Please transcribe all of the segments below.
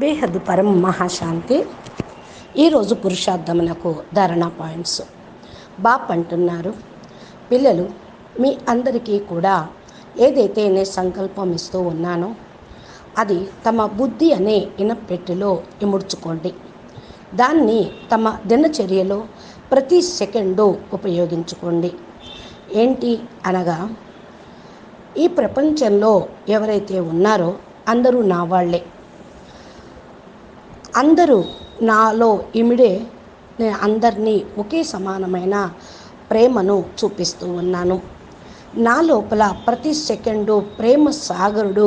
బేహద్ పరం మహాశాంతి. ఈరోజు పురుషార్థమునకు ధారణ పాయింట్స్. బాప్ అంటున్నారు పిల్లలు మీ అందరికీ కూడా ఏదైతే నేను సంకల్పం ఇస్తూ ఉన్నానో అది తమ బుద్ధి అనే ఇనపెట్టెలో ఇముడ్చుకోండి. దాన్ని తమ దినచర్యలో ప్రతి సెకండు ఉపయోగించుకోండి. ఏంటి అనగా ఈ ప్రపంచంలో ఎవరైతే ఉన్నారో అందరూ నా వాళ్ళే అందరూ నాలో ఇమిడే నేను అందరినీ ఒకే సమానమైన ప్రేమను చూపిస్తూ ఉన్నాను. నా లోపల ప్రతి సెకండు ప్రేమ సాగరుడు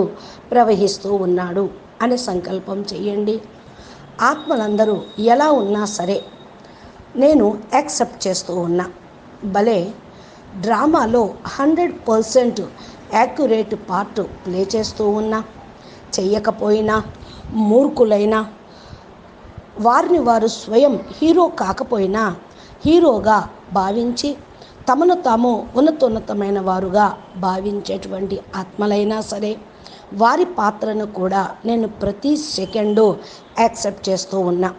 ప్రవహిస్తూ ఉన్నాడు అనే సంకల్పం చేయండి. ఆత్మలందరూ ఎలా ఉన్నా సరే నేను యాక్సెప్ట్ చేస్తూ ఉన్నా. భలే! డ్రామాలో hundred percent accurate part play చేస్తూ ఉన్నా. చెయ్యకపోయినా మూర్ఖులైనా వారిని వారు స్వయం హీరో కాకపోయినా హీరోగా భావించి తమను తాము ఉన్నతోన్నతమైన వారుగా భావించేటువంటి ఆత్మలైనా సరే వారి పాత్రను కూడా నేను ప్రతి సెకండు యాక్సెప్ట్ చేస్తూ ఉన్నా.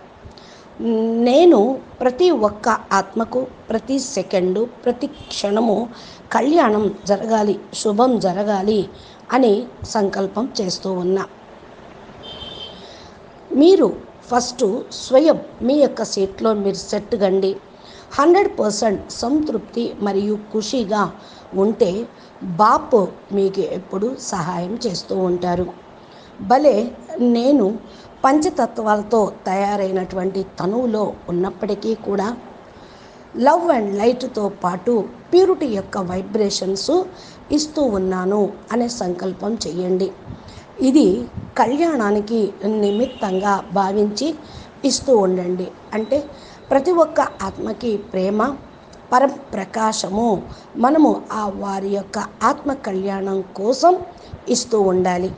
నేను ప్రతి ఒక్క ఆత్మకు ప్రతి సెకండు ప్రతి క్షణము కళ్యాణం జరగాలి శుభం జరగాలి అని సంకల్పం చేస్తూ ఉన్నా. మీరు ఫస్ట్ స్వయం మీ యొక్క సీట్లో మీరు సెట్ కండి. హండ్రెడ్ పర్సెంట్ సంతృప్తి మరియు ఖుషిగా ఉంటే బాపు మీకు ఎప్పుడు సహాయం చేస్తూ ఉంటారు. భలే నేను పంచతత్వాలతో తయారైనటువంటి తనువులో ఉన్నప్పటికీ కూడా లవ్ అండ్ లైట్తో పాటు ప్యూరిటీ యొక్క వైబ్రేషన్స్ ఇస్తూ ఉన్నాను అనే సంకల్పం చేయండి. ఇది కళ్యాణానికి నిమిత్తంగా భావించి ఇస్తూ ఉండండి. అంటే ప్రతి ఒక్క ఆత్మకి ప్రేమ పరం ప్రకాశము మనము ఆ వారి యొక్క ఆత్మ కళ్యాణం కోసం ఇస్తూ ఉండాలి.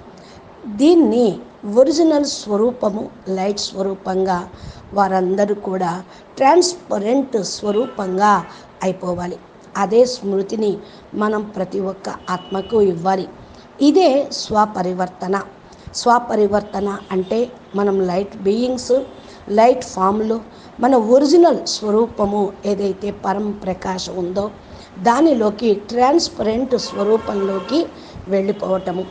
దీన్ని ఒరిజినల్ స్వరూపము లైట్ స్వరూపంగా వారందరూ కూడా ట్రాన్స్పరెంట్ స్వరూపంగా అయిపోవాలి. అదే స్మృతిని మనం ప్రతి ఒక్క ఆత్మకు ఇవ్వాలి. ఇదే స్వపరివర్తన. స్వపరివర్తన అంటే మనం లైట్ బీయింగ్స్ లైట్ ఫామ్లో మన ఒరిజినల్ స్వరూపము ఏదైతే పరం ప్రకాశం ఉందో దానిలోకి ట్రాన్స్పరెంట్ స్వరూపంలోకి వెళ్ళిపోవటము.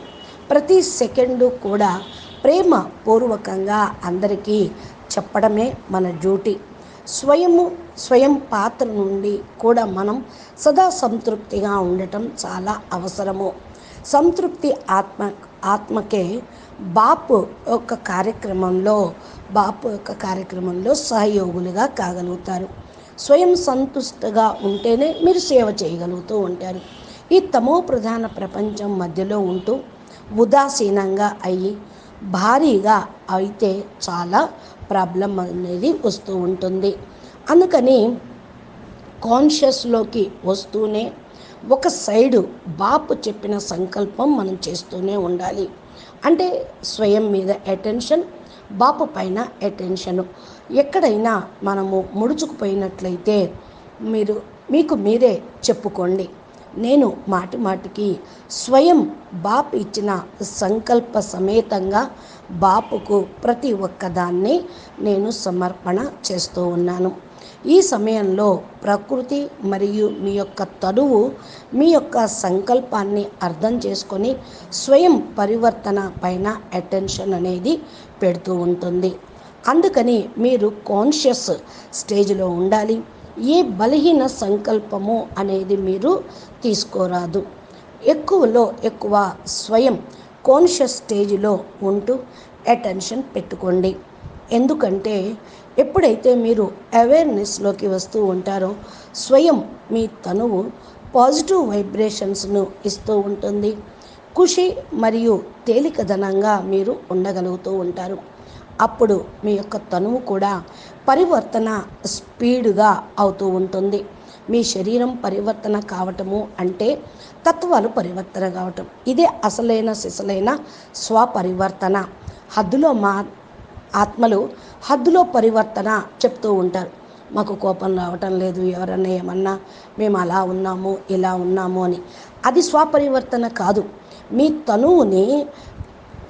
ప్రతి సెకండు కూడా ప్రేమ పూర్వకంగా అందరికీ చెప్పడమే మన డ్యూటీ. స్వయము స్వయం పాత్ర నుండి కూడా మనం సదా సంతృప్తిగా ఉండటం చాలా అవసరము. సంతృప్తి ఆత్మ ఆత్మకే బాపు యొక్క కార్యక్రమంలో బాపు యొక్క కార్యక్రమంలో సహయోగులుగా కాగలుగుతారు. స్వయం సంతుష్టగా ఉంటేనే మీరు సేవ చేయగలుగుతూ ఉంటారు. ఈ తమో ప్రధాన ప్రపంచం మధ్యలో ఉంటూ ఉదాసీనంగా అయ్యి భారీగా అయితే చాలా ప్రాబ్లం అనేది వస్తూ ఉంటుంది. అందుకని కాన్షియస్లోకి వస్తూనే ఒక సైడు బాపు చెప్పిన సంకల్పం మనం చేస్తూనే ఉండాలి. అంటే స్వయం మీద అటెన్షన్ బాపు పైన అటెన్షను. ఎక్కడైనా మనము ముడుచుకుపోయినట్లయితే మీరు మీకు మీరే చెప్పుకోండి. నేను మాటి మాటికి స్వయం బాపు ఇచ్చిన సంకల్ప సమేతంగా బాపుకు ప్రతి ఒక్కదాన్ని నేను సమర్పణ చేస్తూ ఉన్నాను. ఈ సమయంలో ప్రకృతి మరియు మీ యొక్క తడువు మీ యొక్క సంకల్పాన్ని అర్థం చేసుకొని స్వయం పరివర్తన పైన అటెన్షన్ అనేది పెడుతూ ఉంటుంది. అందుకని మీరు కాన్షియస్ స్టేజ్లో ఉండాలి. ఏ బలహీన సంకల్పము అనేది మీరు తీసుకోరాదు. ఎక్కువలో ఎక్కువ స్వయం కాన్షియస్ స్టేజ్లో ఉంటూ అటెన్షన్ పెట్టుకోండి. ఎందుకంటే ఎప్పుడైతే మీరు అవేర్నెస్లోకి వస్తూ ఉంటారో స్వయం మీ తనువు పాజిటివ్ వైబ్రేషన్స్ను ఇస్తూ ఉంటుంది. ఖుషి మరియు తేలికదనంగా మీరు ఉండగలుగుతూ ఉంటారు. అప్పుడు మీ యొక్క తనువు కూడా పరివర్తన స్పీడ్గా అవుతూ ఉంటుంది. మీ శరీరం పరివర్తన కావటము అంటే తత్వాలు పరివర్తన కావటం. ఇదే అసలైన సిసలైన స్వపరివర్తన. హద్దులో మా ఆత్మలు హద్దులో పరివర్తన చెప్తూ ఉంటారు. మాకు కోపం రావటం లేదు ఎవరన్నా ఏమన్నా మేము అలా ఉన్నాము ఇలా ఉన్నాము అని. అది స్వపరివర్తన కాదు. మీ తనువుని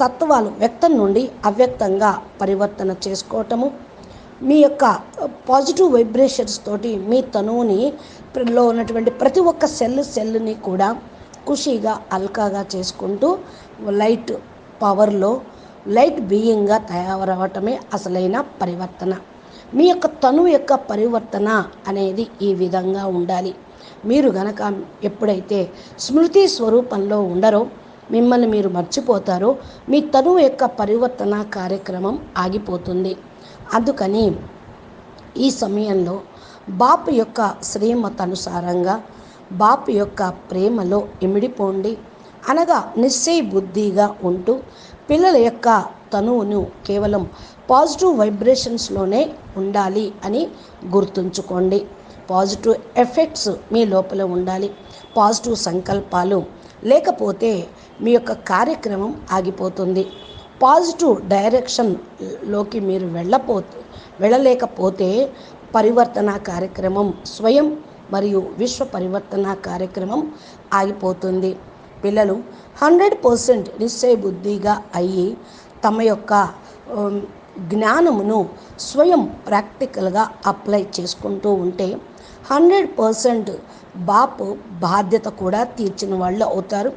తత్వాలు వ్యక్తం నుండి అవ్యక్తంగా పరివర్తన చేసుకోవటము మీ యొక్క పాజిటివ్ వైబ్రేషన్స్ తోటి మీ తనువుని లో ఉన్నటువంటి ప్రతి ఒక్క సెల్ సెల్ని కూడా ఖుషీగా అల్కాగా చేసుకుంటూ లైట్ పవర్లో లైట్ బీయింగ్గా తయారవటమే అసలైన పరివర్తన. మీ యొక్క తను యొక్క పరివర్తన అనేది ఈ విధంగా ఉండాలి. మీరు గనక ఎప్పుడైతే స్మృతి స్వరూపంలో ఉండరో మిమ్మల్ని మీరు మర్చిపోతారో మీ తనువు యొక్క పరివర్తన కార్యక్రమం ఆగిపోతుంది. అందుకని ఈ సమయంలో బాపు యొక్క శ్రీమతనుసారంగా బాపు యొక్క ప్రేమలో ఇమిడిపోండి. అనగా నిశ్చయ బుద్ధిగా ఉంటూ పిల్లల యొక్క తనువును కేవలం పాజిటివ్ వైబ్రేషన్స్లోనే ఉండాలి అని గుర్తుంచుకోండి. పాజిటివ్ ఎఫెక్ట్స్ మీ లోపల ఉండాలి. పాజిటివ్ సంకల్పాలు లేకపోతే మీ యొక్క కార్యక్రమం ఆగిపోతుంది. పాజిటివ్ డైరెక్షన్లోకి మీరు వెళ్ళపోతే వెళ్ళలేకపోతే పరివర్తన కార్యక్రమం స్వయం మరియు విశ్వ పరివర్తన కార్యక్రమం ఆగిపోతుంది. పిల్లలు హండ్రెడ్ పర్సెంట్ నిశ్చయబుద్ధిగా అయ్యి తమ యొక్క జ్ఞానమును స్వయం ప్రాక్టికల్గా అప్లై చేసుకుంటూ ఉంటే హండ్రెడ్ పర్సెంట్ బాపు బాధ్యత కూడా తీర్చిన వాళ్ళు అవుతారు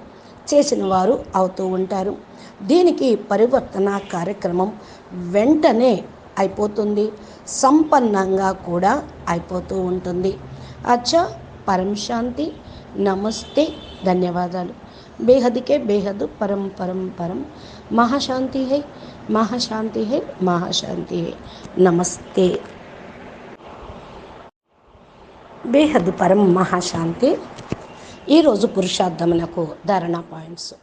చేసిన వారు అవుతూ ఉంటారు. దీనికి పరివర్తన కార్యక్రమం వెంటనే అయిపోతుంది. సంపన్నంగా కూడా అయిపోతూ ఉంటుంది. అచ్చా పరం శాంతి. నమస్తే ధన్యవాదాలు. బేహద్కే బేహద్ పరం పరం పరం. మహాశాంతి హై మహాశాంతి హై మహాశాంతి హై. నమస్తే. బేహద్ పరం మహాశాంతి. ఈరోజు పురుషార్థమునకు ధారణ పాయింట్స్.